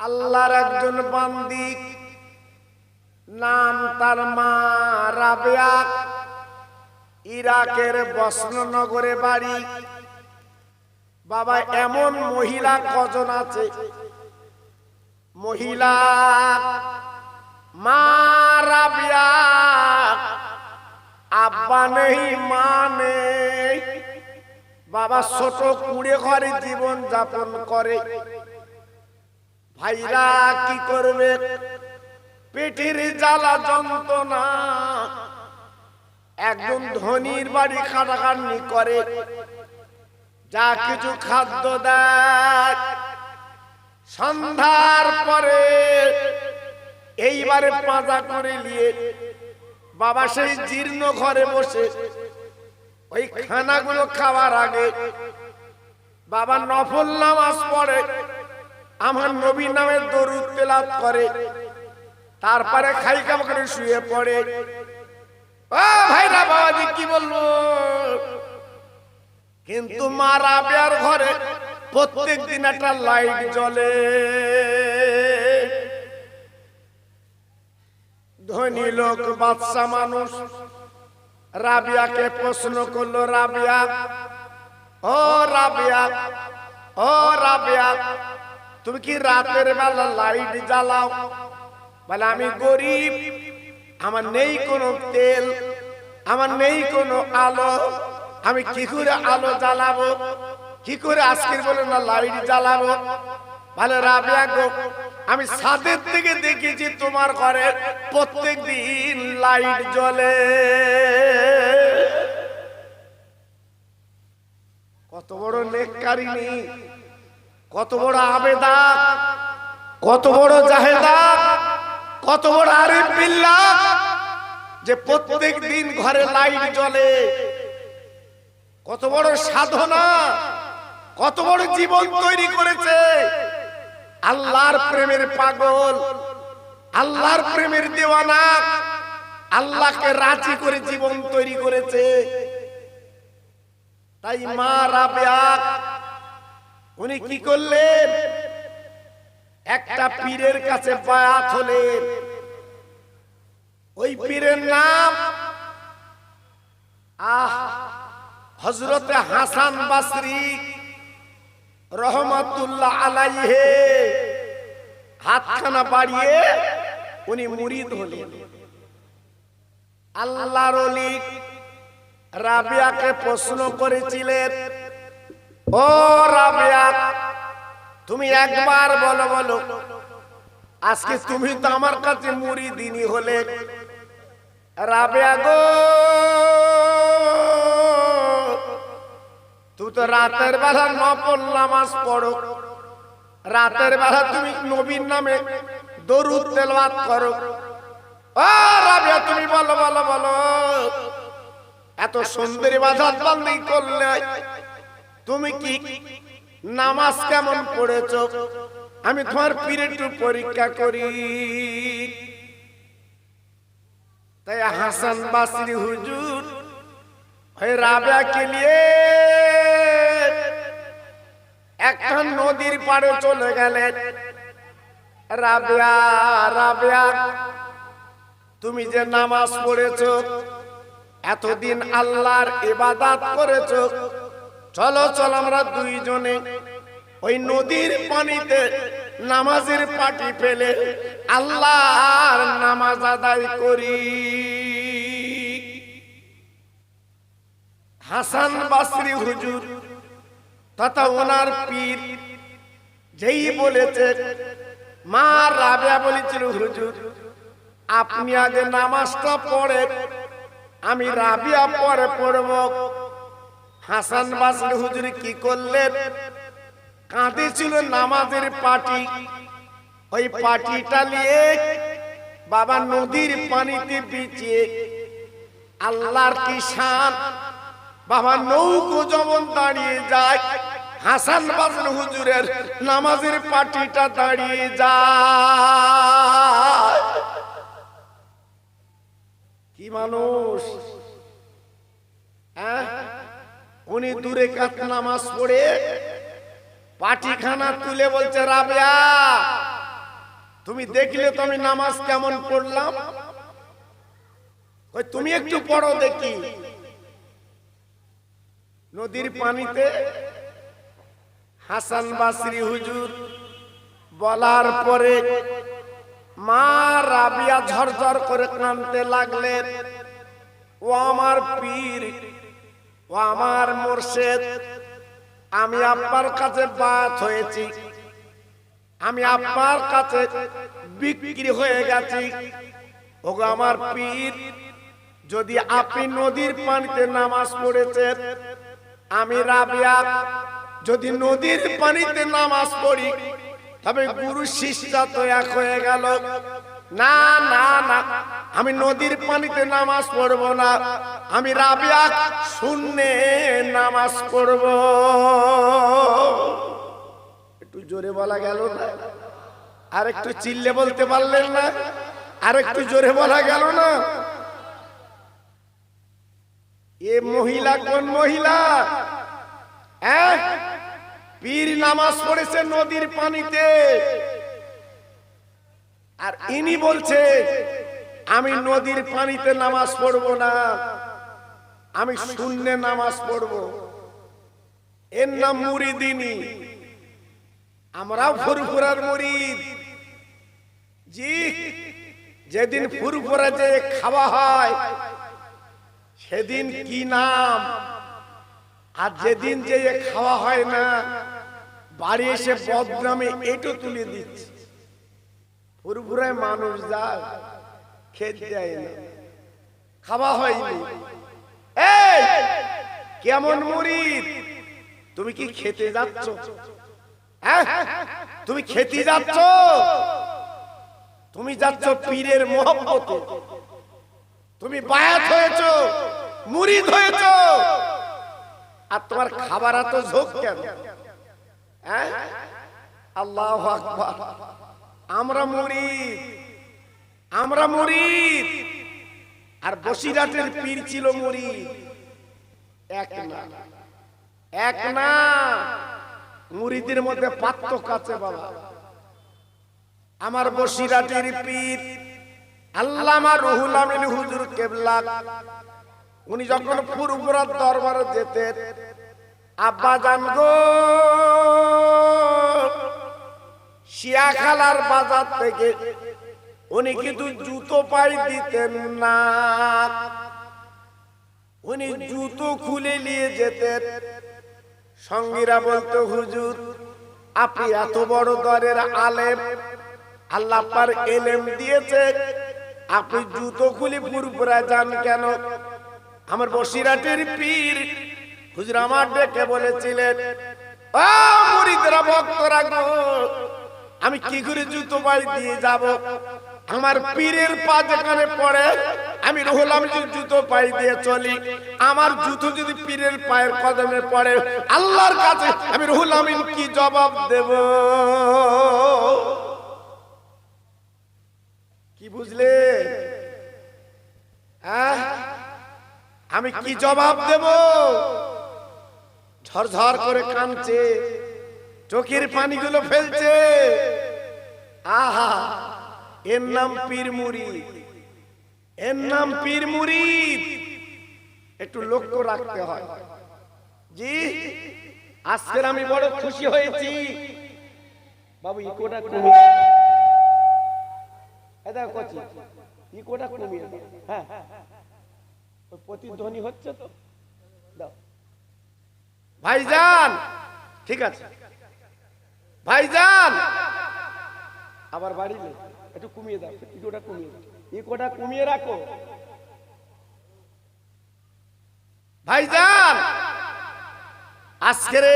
আল্লাহর একজন বান্দি। নাম তার মা রাবেয়া। ইরাকের বসনগরে বাড়ি। বাবা, এমন মহিলা কজন আছে? মহিলা, মা রাবিয়া। আব্বা নেই, মা নেই। বাবা ছোট কুড়ে ঘরে জীবন যাপন করে। ভাইরা কি করবে? পেটের জ্বালা যন্ত্রণা। একজন ধনির বাড়ি খাটাখাটনি করে। যা কিছু খাদ্য দেয়। সন্ধ্যার পরে এইবারে পাঁজা করে নিয়ে বাবা সেই জীর্ণ ঘরে বসে ওই খানাগুলো খাওয়ার আগে বাবা নফল নামাজ পড়ে। আমার নবী নামে দরুদ তেলাপ করে। তারপরে খাইকা করে শুয়ে পড়ে। ও ভাইরা বাবাজি, কি বলব? কিন্তু মা রাবেয়ার ঘরে প্রত্যেক দিন একটা লাইট জ্বলে। ধনী লোক, বাদশা মানুষ, রাবিয়াকে প্রশ্ন করল, রাবিয়া, ও রাবিয়া ও রাবিয়া তুমি কি রাতের বেলা লাইট জ্বালাও? বলে, আমি গরিব, আমার নেই কোনো তেল, আমার নেই কোনো আলো, আমি কি করে আলো জ্বালাবো? কি করে আজকের বলে না লাইট জ্বালাবো? ভালো রাবিয়া গো, আমি ছাদের থেকে দেখেছি তোমার ঘরে প্রত্যেক দিন লাইট জ্বলে। কত বড় নেককারিনী। কত বড় আবেদা কত বড় জাহেদা কত বড় আরিফ বিল্লাহ যে প্রত্যেক দিন ঘরে লাইট জ্বলে। কত বড় সাধনা, কত বড় জীবন তৈরি করেছে। আল্লাহর প্রেমের পাগল, আল্লাহর প্রেমের দেওয়ানা আল্লাহকে রাজি করে জীবন তৈরি করেছে। তাই মা রাবেয়া উনি কি করলেন? একটা পীরের কাছে বায়াত হলেন ওই পীরের নাম আহ হজরতে হাসান বাসরি রহমতুল্লাহ আলাইহে। হাতখানা বাড়িয়ে উনি মুরিদ হলেন। আল্লাহর রাবিয়াকে প্রশ্ন করেছিলেন ও রাবিয়া, তুমি একবার বলো বলো। আজকে তুমি তো আমার কাছে মুড়ি দিনই হলে। রাবেয়া গো তুই তো রাতের বেলা নফল নামাজ পড়ো। রাতের বেলা তুমি নবীর নামে দরুদ তেলাওয়াত করো। ও রাবেয়া, তুমি বলো বলো বলো। এত সুন্দরী বাজার বন্দি করলে তুমি কি নামাজ কেমন পড়েছ? আমি তোমার পীরে একটু পরীক্ষা করি। তাই হাসান বাসরি হুজুর, ওই রাবেয়াকে নিয়ে একটা নদীর পাড়ে চলে গেলেন। রাবেয়া রাবেয়া, তুমি যে নামাজ পড়েছ, এতদিন আল্লাহর ইবাদত করেছ চলো চলো আমরা দুইজনে। ওই নদীর পানিতে নামাজের পাটি ফেলে আল্লাহর নামাজ আদায় করি। হাসান বাসরি হুজুর তথা ওনার পীর যেই বলেছে, মা রাবেয়া বলেছিল, হুজুর, আপনি আগে নামাজটা পড়ে আমি রাবিয়া পরে পড়ব। হাসান বাসরি হুজুর কি করলেন? কাঁদেছিল নামাজের পাটি। ওই পাটিটা নিয়ে বাবা নদীর পানিতে বিছিয়ে আল্লাহর কি শান? বাবা নৌকো যেমন দাঁড়িয়ে যায়, হাসান বাসন হুজুরের নামাজের পাটিটা দাঁড়িয়ে যায়। কি মানুষ? হ্যাঁ? উনি দূরে কাত নামাজ পড়ে পাটিখানা তুলে বলছে, রাবিয়া, তুমি দেখলে তো আমি নামাজ কেমন পড়লাম? তুমি একটু পড়ো দেখি। নদীর পানিতে হাসান বাসরি হুজুর বলার পরে মা রাবিয়া ঝরঝর করে কানতে লাগলেন। ও আমার পীর। ও আমার মোর্শেদ, আমি আপনার কাছে বাত হয়েছি। আমি আপনার কাছে বিক্রি হয়ে গেছি। ওগো আমার পীর, যদি আপনি নদীর পানিতে নামাজ পড়েছেন, আমি রাবিয়া, যদি নদীর পানিতে নামাজ পড়ি, তবে গুরু শিষ্যা তো এক হয়ে গেল। না না না। আমি নদীর পানিতে নামাজ পড়ব না। আমি রাবিয়া শূন্যে নামাজ পড়ব। একটু জোরে বলা গেল না? আর একটু চিল্লে বলতে পারলেন না? আর একটু জোরে বলা গেল না? এ মহিলা কোন মহিলা? হ্যাঁ? পীর নামাজ পড়েছে নদীর পানিতে। আর ইনি বলছে আমি নদীর পানিতে নামাজ পড়ব না। আমি শূন্যে নামাজ পড়ব। এর নাম মুরিদিনী। আমরাও ফুরফুরার মুরিদ। জি যেদিন ফুরফুরা যে খাওয়া হয় সেদিন কি নাম? আর যেদিন যে খাওয়া হয় না বাড়ি এসে বদনামে এটো তুলে দিচ্ছে। ফুরফুরায় মানুষ যায়, খেতে না। খাওয়া হয়নি। এই, কেমন মুরিদ? তুমি কি খেতে যাচ্ছ? হ্যাঁ? তুমি খেতে যাচ্ছ? তুমি যাচ্ছ পীরের মোহব্বতে। তুমি বায়াত হয়েছ, মুরিদ হয়েছ। আর তোমার খাবার এত ঝোঁক কেন? হ্যাঁ? আল্লাহ আকবার। আমরা মুরিদ আমরা মুরিদ আর বসিরাটের পীর ছিল মুরিদ এক না। এক না। মুরিদের মধ্যে পার্থক্য আছে বাবা। আমার বসিরাটের পীর আল্লামা রুহুল আমিন হুজুর কেবলা। উনি যখন ফুরফুরার দরবারে যেতেন, আব্বা জান গো শিয়াখালার বাজার থেকে উনি কিন্তু জুতো পাই দিতেন না। উনি জুতো খুলে নিয়ে যেতেন। সঙ্গীরা বলতো হুজুর আপনি এত বড় দরের আলেম। আল্লাহ পার এলেম দিয়েছে। আপনি জুতো খুলে পুরপুরা যান কেন? আমার বসিরাটের পীর। হুজুর আমার ডেকে বলেছিলেন ও মুরিদরা ভক্তরা গো আমি কি করে জুতো পাই দিয়ে যাব? আমার পীরের পা যেখানে পড়ে, আমি রহুল আমি জুতো পাই দিয়ে চলি। আমার জুতো যদি পীরের পায়ের কদমে পড়ে, আল্লাহর কাছে আমি রহুল আমিন কি জবাব দেব? কি বুঝলে? হ্যাঁ? আমি কি জবাব দেব? ঝরঝর করে কাঁদছে, চোখের পানিগুলো ফেলছে। আহা, এর নাম পীর এর নাম পীর একটু লক্ষ্য রাখতে হয়। জি, আজকের আমি বড় খুশি হয়েছি। বাবু, ইকোটা কমিয়ে এটা কচি, ইকোটা কমিয়ে। হ্যাঁ। প্রতিধ্বনি হচ্ছে তো। ভাইজান, ঠিক আছে। ভাইজান আবার বাড়িলে, একটু কমিয়ে দাও ইকোটা কমিয়ে দাও। ইকোটা কমিয়ে রাখো। ভাইজান, আজকের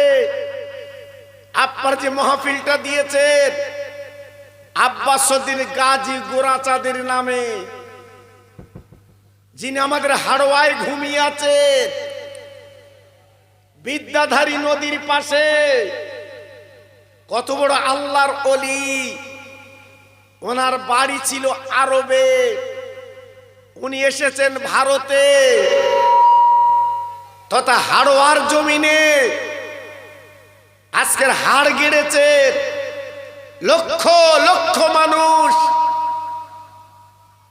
আপনার যে মাহফিলটা দিয়েছেন আব্বাসুদ্দিন গাজী নামে, যিনি আমাদের হাড়োয়ায় ঘুমিয়ে আছে বিদ্যাধারী নদীর পাশে, কত বড় আল্লাহর অলি ওনার বাড়ি ছিল আরবে। উনি এসেছেন ভারতে। তথা হাড়োয়ার জমিনে। আজকের হাড় গেড়েছে। লক্ষ লক্ষ মানুষ।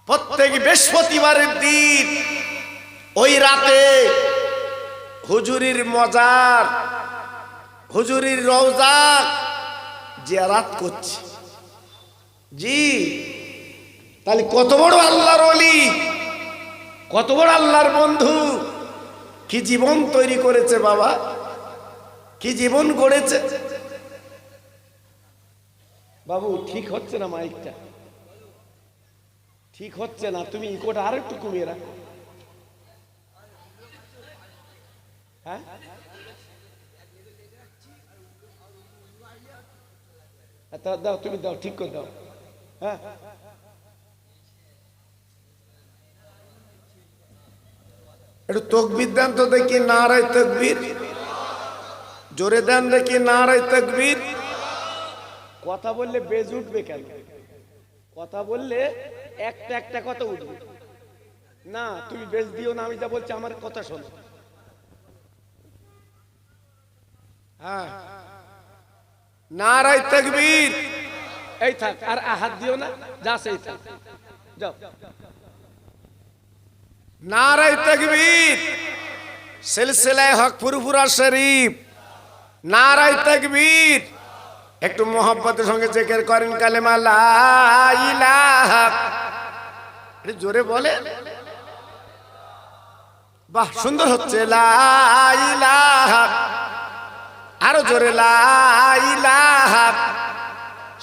প্রত্যেক বৃহস্পতিবারের দিন ওই রাতে হুজুরির মজার, হুজুরির রওজা জিয়ারাত করছে। জি। তাহলে কত বড় আল্লাহর অলি কত বড় আল্লাহর বন্ধু? কি জীবন তৈরি করেছে বাবা? কি জীবন গড়েছে? বাবু, ঠিক হচ্ছে না মাইকটা? ঠিক হচ্ছে না, তুমি ইকোটা আর একটু কমিয়ে রাখো। হ্যাঁ? তা দাও, তুমি দাও, ঠিক করে দাও। হ্যাঁ একটু তকবির দেন তো দেখি নারায় তকবির। জোরে দেন দেখি নারায় তকবির। কথা বললে বেজ উঠবে কেন? কথা বললে একটা একটা কথা উঠবে। না তুমি বেজ দিও না আমি যা বলছি আমার কথা শোনো। হ্যাঁ। নারায় তকবীর। এই থাক, আর হাত দিও না, যা সেই থাক। যাও। নারায় তকবীর, সিলসিলায় হক ফুরফুরা শরীফ। নারায় তকবীর, একটু মোহাম্মতের সঙ্গে জেকের করেন কালেমা লা ইলাহা। একটু জোরে বলে। বাহ, সুন্দর হচ্ছে লা ইলাহা। আরও জোরে লা ইলাহা।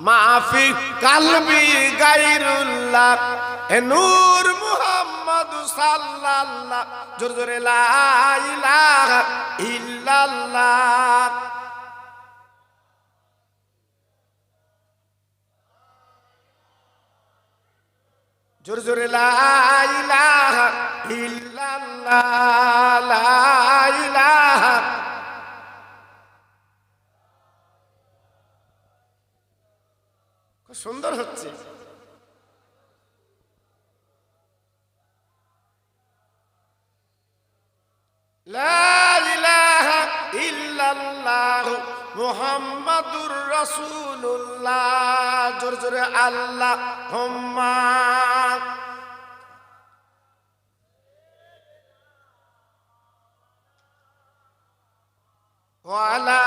মাফি কালবি গায়রুল্লাহ এ নূর মুহাম্মদ সাল্লাল্লাহ। জোরে জোরে লা ইলাহা ইল্লাল্লাহ। জোরে জোরে লা ইলাহা ইল্লাল্লাহ, লা ইলাহা সুন্দর হচ্ছে। মুহাম্মাদুর রাসূলুল্লাহ। জোরে জোরে আল্লাহ হুম্মা। ওয়ালা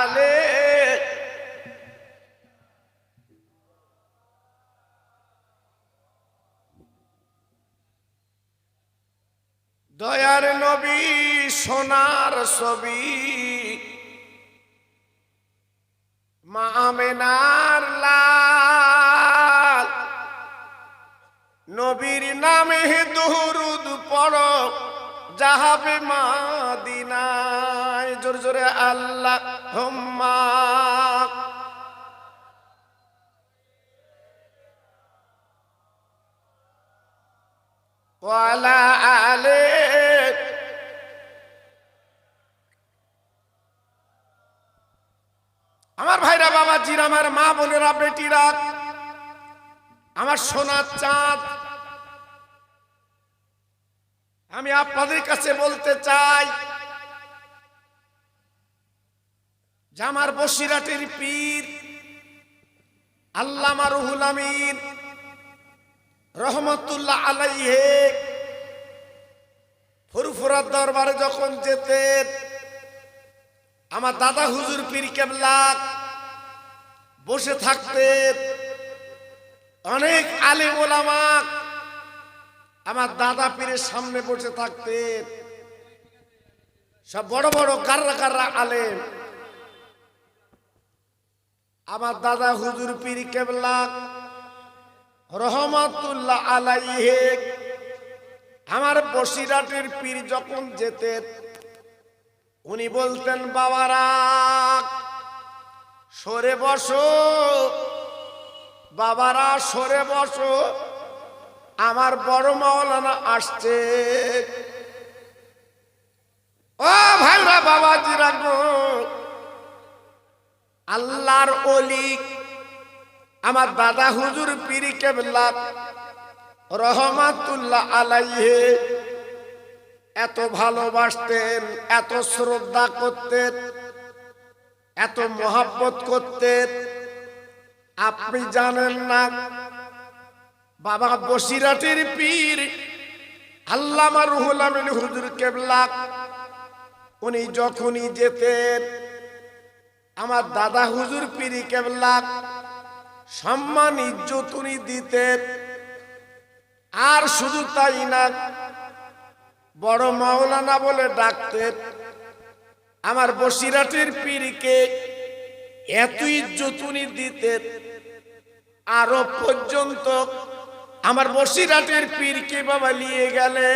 আলে দয়ার নবী, সোনার ছবি। মা আমেনার লাল। নবীর নামে দুরুদ পড়ো, যাহাবে মাদিনায়। জোরে জোরে আল্লাহ হুম্মা ওয়ালা আলে বাবাজির আমার মা বোনেরা বেটিরা, আমার সোনার চাঁদ। আমি আপনাদের কাছে বলতে চাই যে আমার বসিরাটের পীর, আল্লামা রুহুল আমিন রহমতুল্লাহ আলাইহে ফুরফুরার দরবারে যখন যেতেন, আমার দাদা হুজুর পীর কেবলা বসে থাকতেন অনেক আলেম ওলামা আমার দাদা পীরের সামনে বসে থাকতেন সব বড় বড় কাররা কাররা আলেম। আমার দাদা হুজুর পীর কেবলা রহমাতুল্লাহ আলাইহে। আমার বসিরাটের পীর যখন যেতেন, উনি বলতেন, বাবারা সরে বসো। বাবারা, সরে বসো। আমার বড় মাওলানা আসছে। ও ভাইরা, বাবাজিরা গো। আল্লাহর অলি আমার দাদা হুজুর পিরি কেবলা, রহমাতুল্লাহ আলাইহে, এত ভালোবাসতেন, এত শ্রদ্ধা করতেন। এত মহাব্বত করতেন আপনি জানেন না, বাবা বসিরাটের পীর আল্লামা রুহুল আমিন হুজুর কেবলা, উনি যখনই যেতেন, আমার দাদা হুজুর পীরি কেবলা, সম্মান, ইজ্জত উনি দিতেন। আর শুধু তাই না, বড় মাওলানা বলে ডাকতেন। আমার বসিরাটের পীরকে এত ইজ্জত উনি দিতেন আরও পর্যন্ত আমার বসিরাটের পীরকে বাবা নিয়ে গেলে।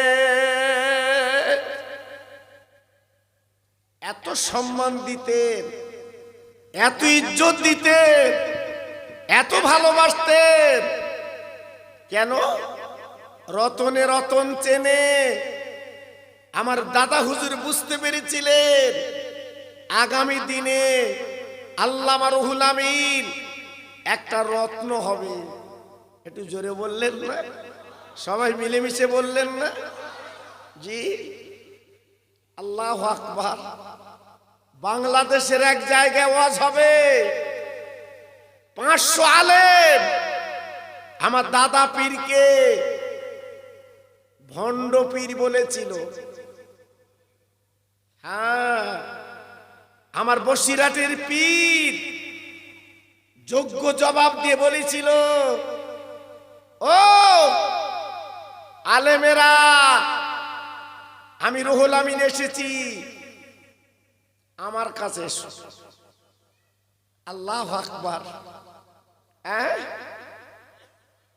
এত সম্মান দিতেন এত ইজ্জত দিতেন এত ভালোবাসতেন কেন? রতনে রতন চেনে আমার দাদা হুজুর বুঝতে পেরেছিলেন। আগামী দিনে আল্লামা রুহুল আমিন একটা রত্ন হবে। একটু জোরে বললেন না? সবাই মিলেমিশে বললেন না? জি, আল্লাহ আকবার। বাংলাদেশের এক জায়গায় ওয়াজ হবে। পাঁচশো আলেম আমার দাদা পীরকে ভণ্ড পীর বলেছিল। হ্যাঁ। আমার বসিরাটের পীর যোগ্য জবাব দিয়ে বলেছিল, ও আলেমেরা, আমি রুহুল আমিন এসেছি। আমার কাছে আল্লাহ আকবার।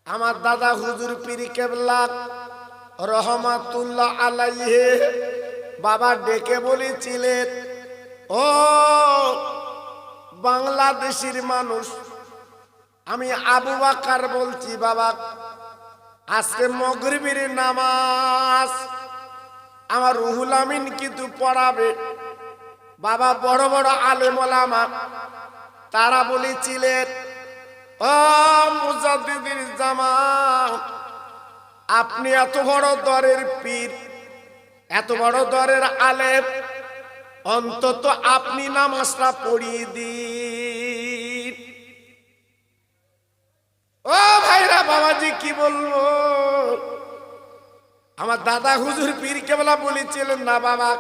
আমার দাদা হুজুর পীর কেবলা রহমাতুল্লাহ আলাইহে বাবা ডেকে বলেছিলেন ও বাংলাদেশের মানুষ, আমি আবু বাকার বলছি, বাবা, আজকে মগরিবের নামাজ, আমার রুহুল আমিন কিন্তু পড়াবে। বাবা, বড় বড় আলেমলামা তারা বলেছিলেন, ও মুজাদ্দিদির জামা আপনি এত বড় দরের পীর, এত বড় দরের আলেম অন্তত আপনি নামাজটা পড়িয়ে দিন। ও ভাইরা বাবাজি, কি বলব? আমার দাদা হুজুর পীর কেবলা বলেছিলেন, না বাবা,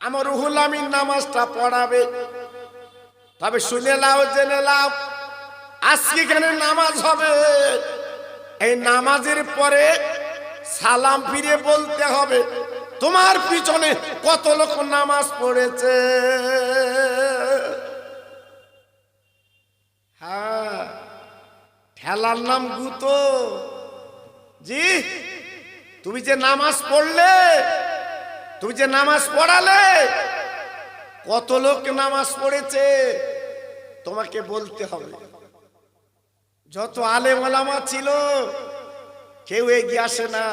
আমার রুহুল আমিন নামাজটা পড়াবে। তবে শুনে লাও জেনে লাও আজকে এখানে নামাজ হবে? এই নামাজের পরে সালাম ফিরে বলতে হবে। তোমার পিছনে কত লোক নামাজ পড়েছে? হ্যাঁ ঠেলার নাম গুতো। জি, তুমি যে নামাজ পড়লে, তুমি যে নামাজ পড়ালে, কত লোক নামাজ পড়েছে? তোমাকে বলতে হবে, যত আলেম আলামা ছিল, কেউ এগিয়ে আসে না।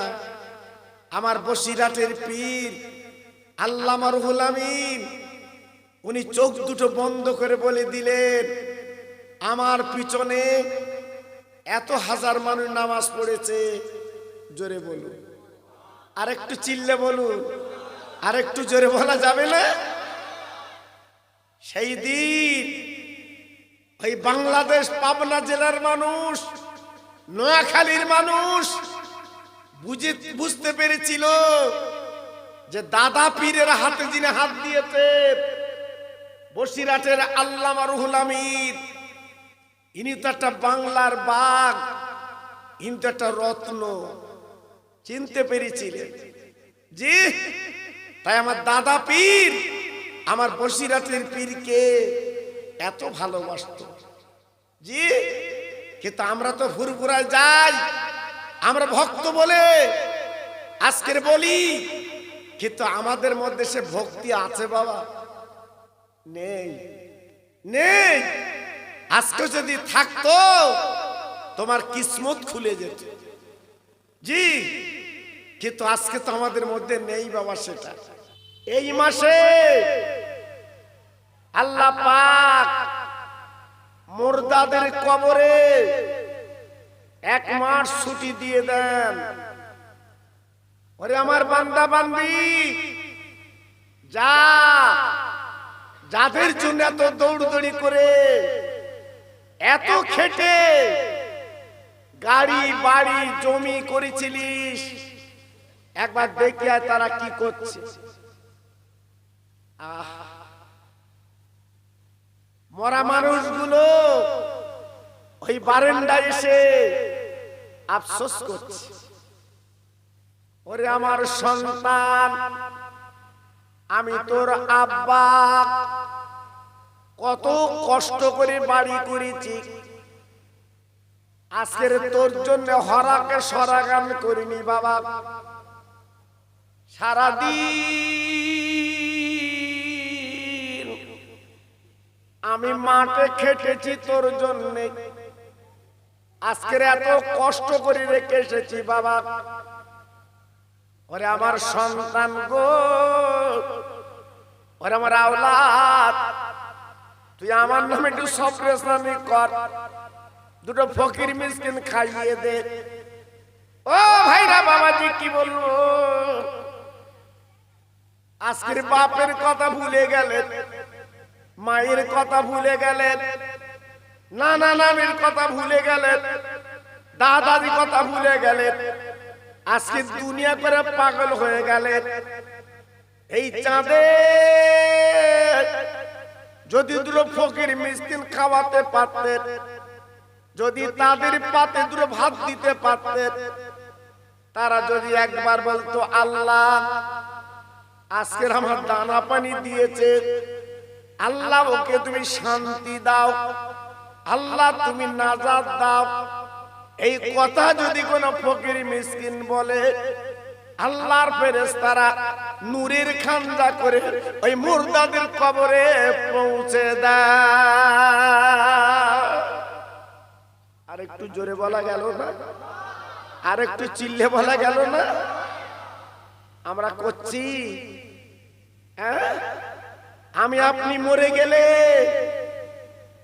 আমার বসিরাটের পীর, আল্লামা রুহুল আমিন, উনি চোখ দুটো বন্ধ করে বলে দিলেন, আমার পিছনে এত হাজার মানুষ নামাজ পড়েছে। জোরে বলুন। আরেকটু চিল্লে বলুন। আরেকটু জোরে বলা যাবে না? সেই দিন ওই বাংলাদেশ পাবনা জেলার মানুষ, নোয়াখালীর মানুষ বুঝে, বুঝতে পেরেছিল যে দাদা পীরের হাতে যিনি হাত দিয়েছে, বসিরাটের আল্লামা রুহুল আমিন, ইনি তো একটা বাংলার বাঘ, ইনি তো একটা রত্ন, চিনতে পেরেছিলেন। জি, তাই আমার দাদা পীর, আমার বসিরাটের পীরকে এত ভালোবাসত। জি, কিন্তু আমরা তো ফুরফুরায় যাই আমরা ভক্ত বলে আজকের বলি, কিন্তু আমাদের মধ্যে সে ভক্তি আছে বাবা। নেই নেই। আজকে যদি থাকতো, তোমার কিসমত খুলে যেত। জি, কিন্তু আজকে তো আমাদের মধ্যে নেই বাবা সেটা। এই মাসে আল্লাহ পাক মুর্দাদের কবরে এক মাস ছুটি দিয়ে দেন। ওরে আমার বান্দা বান্দি যা। যাদের জন্য এত দৌড়দৌড়ি করে এত খেটে গাড়ি বাড়ি জমি করেছিলিস। একবার দেখি তারা কি করছে। আহ। মরা মানুষগুলো ওই বারেন্ডায় এসে আফসোস করছে। ওরে আমার সন্তান, আমি তোর আব্বা। কত কষ্ট করে বাড়ি করেছি। আজকের তোর জন্য হরাকে সরাগান করিনি বাবা। সারাদিন আমি মাঠে খেটেছি তোর জন্য। আজকের এত কষ্ট করে রেখে এসেছি বাবা। ওরে আমার সন্তান গো। ওরে আমার আওলাদ। তুই আমার নামে একটু সপ্রেশনামি কর। দুটো ফকির মিসকিন খাইয়ে দে। ও ভাইরা বাবাজি কি বলব? আজকের বাপের কথা ভুলে গেলেন মায়ের কথা ভুলে গেলেন নানা নামের কথা ভুলে গেলেন দাদাদি কথা ভুলে গেলেন আজকে দুনিয়া করে পাগল হয়ে গেলেন এই চাঁদে যদি দুটো ফকির মিসকিন খাওয়াতে পারতেন যদি তাদের পাতে দুটো ভাত দিতে পারতেন তারা যদি একবার বলতো, আল্লাহ, আজকের আমার দানা পানি দিয়েছে। আল্লাহ, ওকে তুমি শান্তি দাও। আল্লাহ, তুমি নাজাদ দাও। এই কথা যদি কোন ফকির মিসকিন বলে, আল্লাহর ফেরেশতারা নূরের খান্দা করে ওই মুর্দাদের কবরে পৌঁছে দেয় আর একটু জোরে বলা গেল না? আর একটু চিল্লে বলা গেল না? আমরা করছি। হ্যাঁ? আমি আপনি মরে গেলে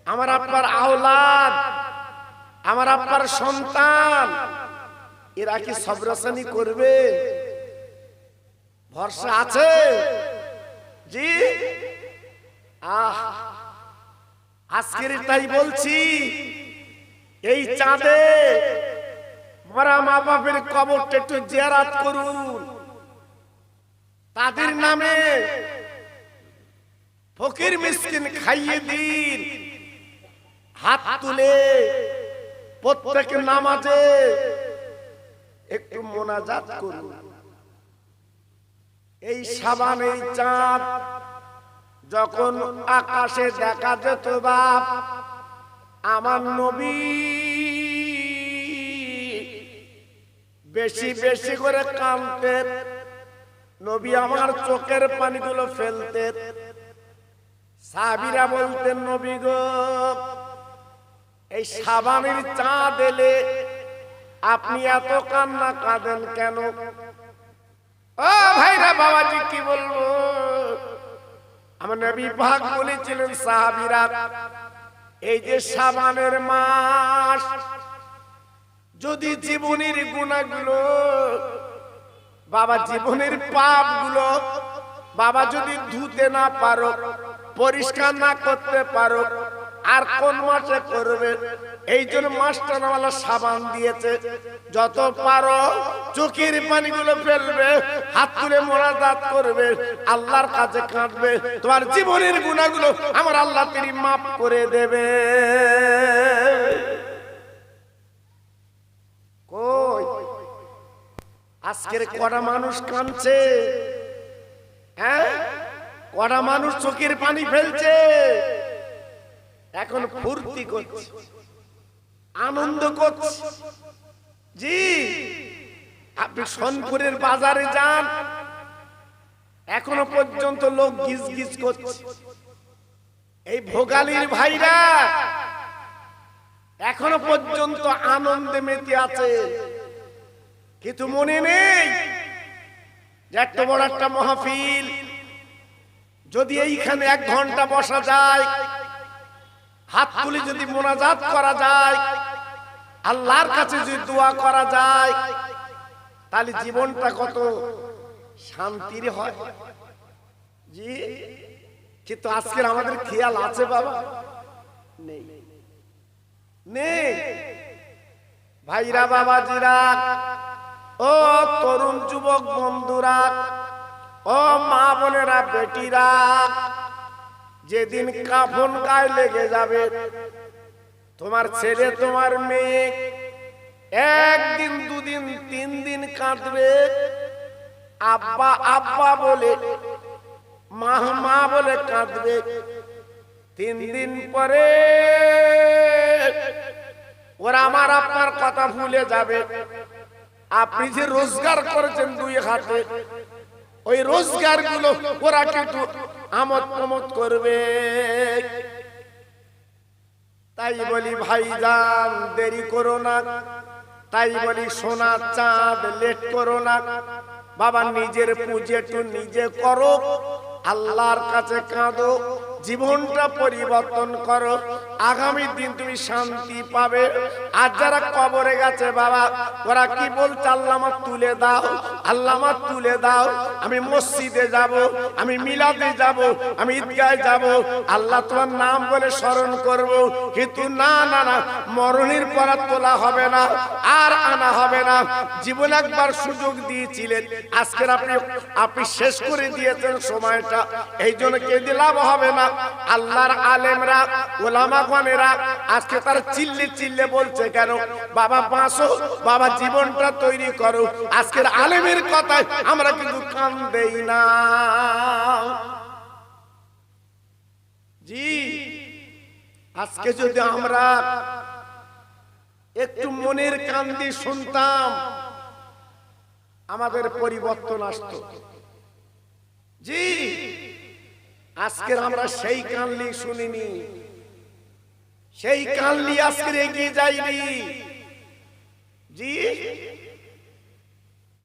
আমার আপনার আওলাদ, আমার আপনার সন্তান, এরা কি সবরসানি করবে? ভরসা আছে? জি। আহ, আজকের তাই বলছি, এই চাঁদে মরা মা বাপের কবরটা একটু জিয়ারাত করুন। তাদের নামে ফকির মিসকিন খাইয়ে দিন। হাত তুলে প্রত্যেক নামাজে একটু মোনাজাত করুন। এই সাবান, এই চাঁদ যখন আকাশে দেখা যেত বাপ, আমার নবী বেশি বেশি করে কানতেন নবী আমার চোখের পানিগুলো ফেলতেন। সাবিরা বলতেন, নবী গো এই সাবানের চাঁদ এলে আপনি এত কান্না কাঁদেন কেন? ও ভাইরা বাবাজি, কি বলব? আমার নবী ভাগ বলেছিলেন, সাহাবিরা, এই যে সাবানের মাস, যদি জীবনের গুণাগুলো, বাবা জীবনের পাপগুলো বাবা যদি ধুতে না পারো, পরিষ্কার না করতে পারো আর কোন মাসে করবে? এই জন্য মাস্টারওয়ালা সাবান দিয়েছে। যত পারো চোখের পানিগুলো ফেলবে, হাত তুলে মোনাজাত করবে, আল্লাহর কাছে কাঁদবে। তোমার জীবনের গুণাগুলো আমার আল্লাহ তিনি মাফ করে দেবে। কই? আজকের কটা মানুষ কাঁদছে। হ্যাঁ? কটা মানুষ চোখের পানি ফেলছে। এখন ফুর্তি করছে আনন্দ করছে। জি আপনি সোনপুরের বাজারে যান। এখনও পর্যন্ত লোক গিজ গিজ করছে। এই ভোগালির ভাইরা। এখনও পর্যন্ত আনন্দে মেতে আছে। কিন্তু মনে নেই যে এত বড় একটা মহাফিল। যদি এইখানে এক ঘণ্টা বসা যায়। হাত তুলে যদি মোনাজাত করা যায়, আল্লাহর কাছে যদি দোয়া করা যায়, তাহলে জীবনটা কত শান্তির হয়। জি, কিন্তু আজকের আমাদের খেয়াল আছে বাবা? নেই। নেই। ভাইরা, বাবাজিরা, ও তরুণ যুবক বন্ধুরা, ও মা বোনেরা, বেটিরা যেদিন কাফন গায়ে লেগে যাবে, তোমার ছেলে, তোমার মেয়ে একদিন, দুদিন তিন দিন কাঁদবে। আব্বা আব্বা বলে, মা মা বলে কাঁদবে। তিন দিন পরে ওরা আমার আপনার কথা ভুলে যাবে। আপনি যে রোজগার করেছেন দুই হাতে, ওই রোজগারগুলো ওরা কিন্তু আমদ প্রমোদ করবে। তাই বলি ভাই যান দেরি করো না। তাই বলি সোনা চাঁদ লেট করো না। বাবা নিজের পুজে টু নিজে করো। আল্লাহর কাছে কাঁদো। জীবনটা পরিবর্তন করো। আগামী দিন তুমি শান্তি পাবে। আর যারা কবরে গেছে, বাবা, ওরা কি বলছে? আল্লাহ আমার তুলে দাও, আল্লামা তুলে দাও। আমি মসজিদে যাব, আমি মিলাদে যাব, আমি ঈদগায় যাব। আল্লাহ তোমার নাম বলে স্মরণ করব। কিন্তু না না না, মরণের পর তোলা হবে না, আর আনা হবে না। জীবন একবার সুযোগ দিয়েছিলেন। আজকের আপনি আপনি শেষ করে দিয়েছেন সময়টা। এই জন্য কেঁদে লাভ হবে না। আল্লাহর আলেমরা ওলামাগণেরা আজকে তার চিল্লে চিল্লে বলছে কেন? বাবা, বাঁচো, বাবা, জীবনটা তৈরি করো। আজকের আলেমের কথায় আমরা কিন্তু কান দেই না। জি, আজকে যদি আমরা একটু মনের কান দিয়ে শুনতাম, আমাদের পরিবর্তন আসতো। জি, আজকের আমরা সেই কান্দি শুনিনি। সেই কানলি আজকে এগিয়ে যাইনি জি?